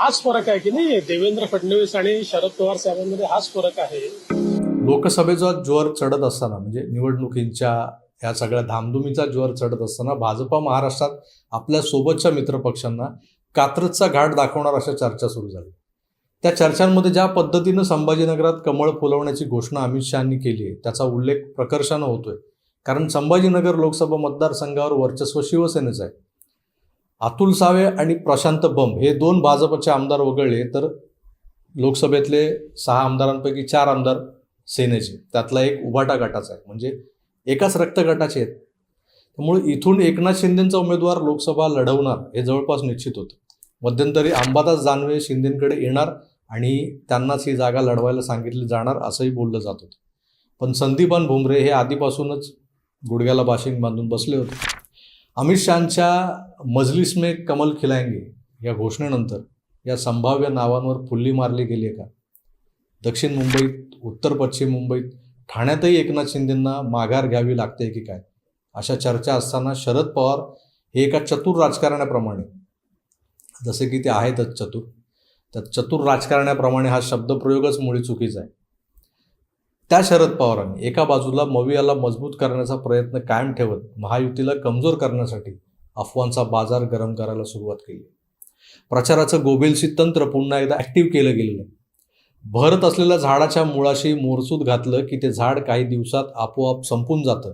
हाच फरक आहे की नाही? देवेंद्र फडणवीस आणि शरद पवार साहेबांमध्ये हाच फरक आहे. लोकसभेचा ज्वर चढत असताना म्हणजे निवडणुकींच्या या सगळ्या धामधुमीचा ज्वर चढत असताना भाजपा महाराष्ट्रात आपल्या सोबतच्या मित्रपक्षांना कात्रजचा घाट दाखवणार अशा चर्चा सुरू झाल्या त्या चर्चांमध्ये ज्या पद्धतीनं संभाजीनगरात कमळ फुलवण्याची घोषणा अमित शहानी केली आहे त्याचा उल्लेख प्रकर्षानं होतोय. कारण संभाजीनगर लोकसभा मतदारसंघावर वर्चस्व शिवसेनेचं आहे. अतुल सावे आणि प्रशांत बंब हे दोन भाजपचे आमदार वगळले तर लोकसभेतले सहा आमदारांपैकी चार आमदार सेनेचे. त्यातला एक उभाटा गटाचा आहे. म्हणजे एकाच रक्त गटाचे आहेत. त्यामुळे इथून एकनाथ शिंदेचा उमेदवार लोकसभा लढवणार हे जवळपास निश्चित होतं. मध्यंतरी अंबादास जानवे शिंदेकडे येणार आणि त्यांनाच ही जागा लढवायला सांगितली जाणार असंही बोललं जात होतं. पण संदीपान भुमरे हे आधीपासूनच गुडघ्याला बाशिंग बांधून बसले होते. अमित शहाच्या मजलिस में कमल खिलायंगे या घोषणेनंतर या संभाव्य नावांवर फुल्ली मारली गेली आहे का? दक्षिण मुंबईत उत्तर पश्चिम मुंबईत ठाण्यातही एकनाथ शिंदेंना माघार घ्यावी लागते की काय? अशा चर्चा असताना शरद पवार हे एका चतुर राजकारण्याप्रमाणे जसे की ते आहेतच चतुर. तर चतुर राजकारण्याप्रमाणे हा शब्दप्रयोगच मुळी चुकीचा आहे. त्या शरद पवारांनी एका बाजूला मवियाला मजबूत करण्याचा प्रयत्न कायम ठेवत महायुतीला कमजोर करण्यासाठी अफवांचा बाजार गरम करायला सुरुवात केली. प्रचाराचं गोबेलशी तंत्र पुन्हा एकदा ॲक्टिव्ह केलं गेलेलं भरत असलेल्या झाडाच्या मुळाशी मोरसूद घातलं की ते झाड काही दिवसात आपोआप संपून जातं.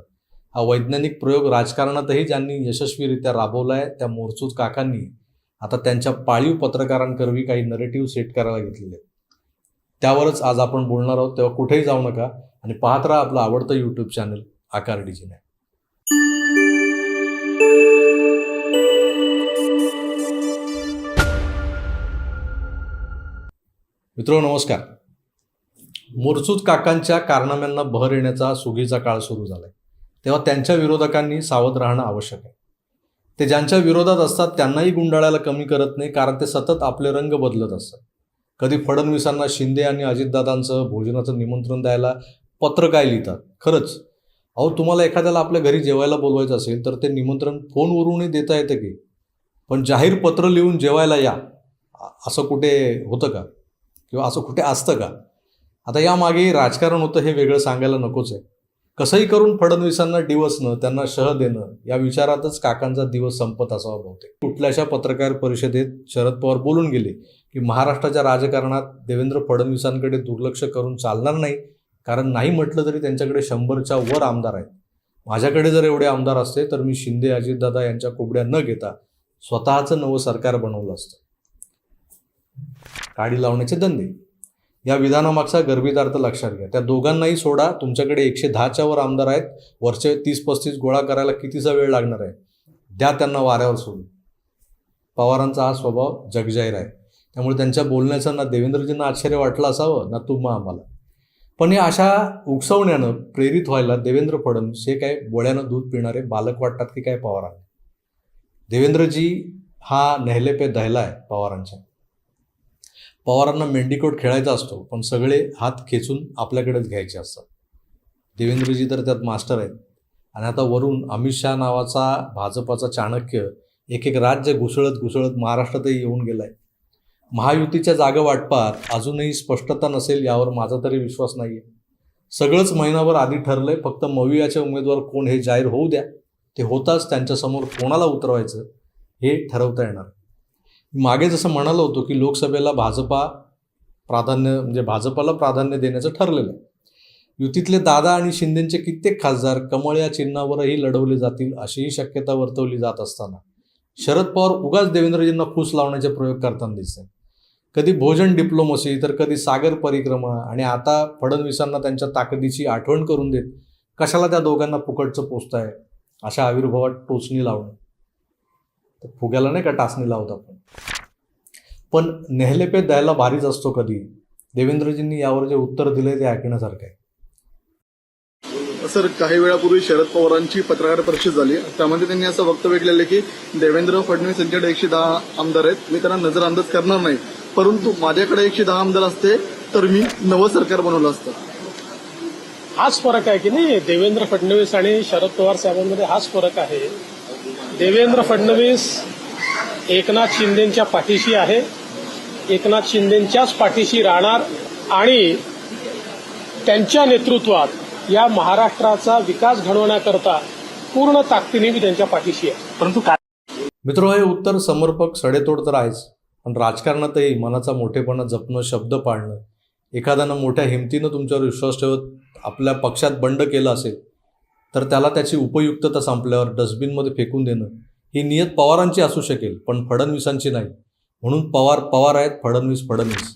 हा वैज्ञानिक प्रयोग राजकारणातही ज्यांनी यशस्वीरित्या राबवला आहे त्या मोरसूद काकांनी आता त्यांच्या पाळीव पत्रकारांकरवी काही नरेटिव्ह सेट करायला घेतलेले आहेत. त्यावरच आज आपण बोलणार आहोत. तेव्हा कुठेही जाऊ नका आणि पाहत राहा आपलं आवडतं यूट्यूब चॅनल आकार डीजी मित्र नमस्कार. मोरसूद काकांच्या कारनाम्यांना बहर येण्याचा सुगीचा काळ सुरू झालाय. तेव्हा त्यांच्या विरोधकांनी सावध राहणं आवश्यक आहे. ते ज्यांच्या विरोधात असतात त्यांनाही गुंडाळायला कमी करत नाही कारण ते सतत आपले रंग बदलत असतात. कधी फडणवीसांना शिंदे आणि अजितदादांचं भोजनाचं निमंत्रण द्यायला पत्र काय लिहितात? खरंच. अहो तुम्हाला एखाद्याला आपल्या घरी जेवायला बोलवायचं असेल तर ते निमंत्रण फोनवरूनही देता येतं की? पण जाहीर पत्र लिहून जेवायला या. असं कुठे होतं का? किंवा असं कुठे असतं का? आता यामागे राजकारण होतं हे वेगळं सांगायला नकोच आहे. कसंही करून फडणवीसांना डिवसणं त्यांना शह देणं या विचारातच काकांचा दिवस संपत असावा बहुतेक. कुठल्याशा पत्रकार परिषदेत शरद पवार बोलून गेले की महाराष्ट्राच्या राजकारणात देवेंद्र फडणवीसांकडे दुर्लक्ष करून चालणार नाही कारण नाही म्हटलं तरी त्यांच्याकडे शंभरच्या वर आमदार आहेत. माझ्याकडे जर एवढे आमदार असते तर मी शिंदे अजितदादा यांच्या कोबड्या न घेता स्वतःचं नवं सरकार बनवलं असतं. काडी लावण्याचे धंदे. या विधानामागचा गर्भित अर्थ लक्षात घ्या. त्या दोघांनाही सोडा. तुमच्याकडे एकशे दहाच्या वर आमदार आहेत. वरचे तीस पस्तीस गोळा करायला कितीचा वेळ लागणार आहे? द्या त्यांना वाऱ्यावर सोडून. पवारांचा हा स्वभाव जगजाहीर आहे. त्यामुळे त्यांच्या बोलण्याचं ना देवेंद्रजींना आश्चर्य वाटलं असावं ना तुम्हा आम्हाला. पण या अशा उकसवण्यानं प्रेरित व्हायला देवेंद्र फडणवीस हे काय बोळ्यानं दूध पिणारे बालक वाटतात की काय पवारांना? देवेंद्रजी हा नेहले पे दहला आहे पवारांच्या. पवारांना मेंढीकोट खेळायचा असतो पण सगळे हात खेचून आपल्याकडेच घ्यायचे असतात. देवेंद्रजी तर त्यात मास्टर आहेत. आणि आता वरून अमित शहा नावाचा भाजपाचा चाणक्य एक एक राज्य घुसळत घुसळत महाराष्ट्रातही येऊन गेलाय. महायुतीच्या जागा वाटपात अजूनही स्पष्टता नसेल यावर माझा तरी विश्वास नाही आहे सगळंच महिनाभर आधी ठरलंय फक्त मवियाचे उमेदवार कोण हे जाहीर होऊ द्या. ते होताच त्यांच्यासमोर कोणाला उतरवायचं हे ठरवता येणार. मागे जसं म्हणालो होतो की लोकसभेला भाजपा प्राधान्य म्हणजे भाजपाला प्राधान्य देण्याचं ठरलेलं आहे. युतीतले दादा आणि शिंदेचे कित्येक खासदार कमळ या चिन्हावरही लढवले जातील अशीही शक्यता वर्तवली जात असताना शरद पवार उगाच देवेंद्रजींना फूस लावण्याचे प्रयोग करताना दिसत कधी भोजन डिप्लोमसी तर कधी सागर परिक्रमा आणि आता फडणवीसांना त्यांच्या ताकदीची आठवण करून देत कशाला त्या दोघांना फुकटचं पोचताय अशा आविर्भावात टोचणी लावणं. तर फुग्याला नाही का टाचणी लावत आपण. पण नेहले पे द्यायला भारीच असतो कधी. देवेंद्रजींनी यावर जे उत्तर दिले ते ऐकण्यासारखं आहे. सर काही वेळापूर्वी शरद पवारांची पत्रकार परिषद झाली. त्यामध्ये त्यांनी असं वक्तव्य केलेलं की देवेंद्र फडणवीस यांच्याकडे एकशे दहा आमदार आहेत. मी त्यांना नजरअंदाज करणार नाही. परंतु माझ्याकडे एकशे दहा आमदार असते तर मी नवं सरकार बनवलं असतं. हाच फरक आहे की नाही? देवेंद्र फडणवीस आणि शरद पवार साहेबांमध्ये हाच फरक आहे. देवेंद्र फडणवीस एकनाथ शिंदेच्या पाठीशी आहे. एकनाथ शिंदेच्याच पाठीशी राहणार आणि त्यांच्या नेतृत्वात या महाराष्ट्राचा विकास घडवण्याकरता पूर्ण ताकदीने मी त्यांच्या पाठीशी आहे. परंतु काय मित्र हे उत्तर समर्पक सडेतोड तर आहेच पण राजकारणातही मनाचा मोठेपणा जपणं शब्द पाळणं एखाद्यानं मोठ्या हिमतीनं तुमच्यावर विश्वास ठेवत आपल्या पक्षात बंड केलं असेल तर त्याला त्याची उपयुक्तता संपल्यावर डस्टबिनमध्ये फेकून देणं ही नियत पवारांची असू शकेल पण फडणवीसांची नाही. म्हणून पवार पवार आहेत फडणवीस फडणवीस.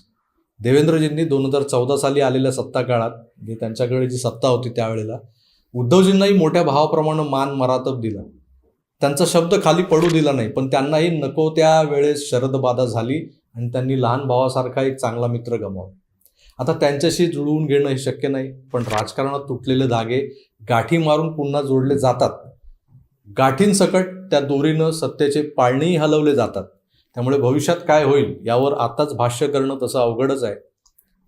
देवेंद्रजींनी दोन हजार चौदा साली आलेल्या सत्ता काळात म्हणजे त्यांच्याकडे जी सत्ता होती त्यावेळेला उद्धवजींनाही मोठ्या भावाप्रमाणे मान मरातब दिला. त्यांचा शब्द खाली पडू दिला नाही पण त्यांनाही नको त्या वेळेस शरदबाधा झाली आणि त्यांनी लहान भावासारखा एक चांगला मित्र गमावला. आता त्यांच्याशी जुळवून घेणं हे शक्य नाही पण राजकारणात तुटलेले धागे गाठी मारून पुन्हा जोडले जातात. गाठींसकट त्या दोरीनं सत्तेचे पाळणेही हलवले जातात. त्यामुळे भविष्यात काय होईल यावर आताच भाष्य करणं तसं अवघडच आहे.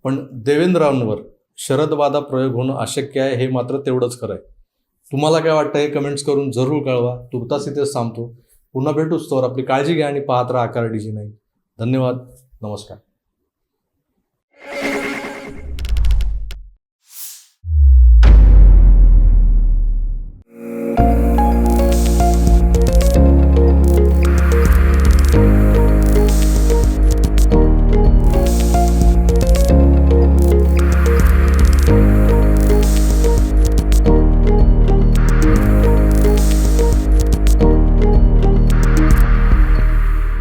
पण देवेंद्रांवर शरदवादा प्रयोग होणं अशक्य आहे हे मात्र तेवढंच खरं आहे. तुम्हाला काय वाटतं हे कमेंट्स करून जरूर कळवा. तुर्तास इथेच थांबतो. पुन्हा भेटूच तर आपली काळजी घ्या आणि पाहत राहा आकार नाही धन्यवाद. नमस्कार.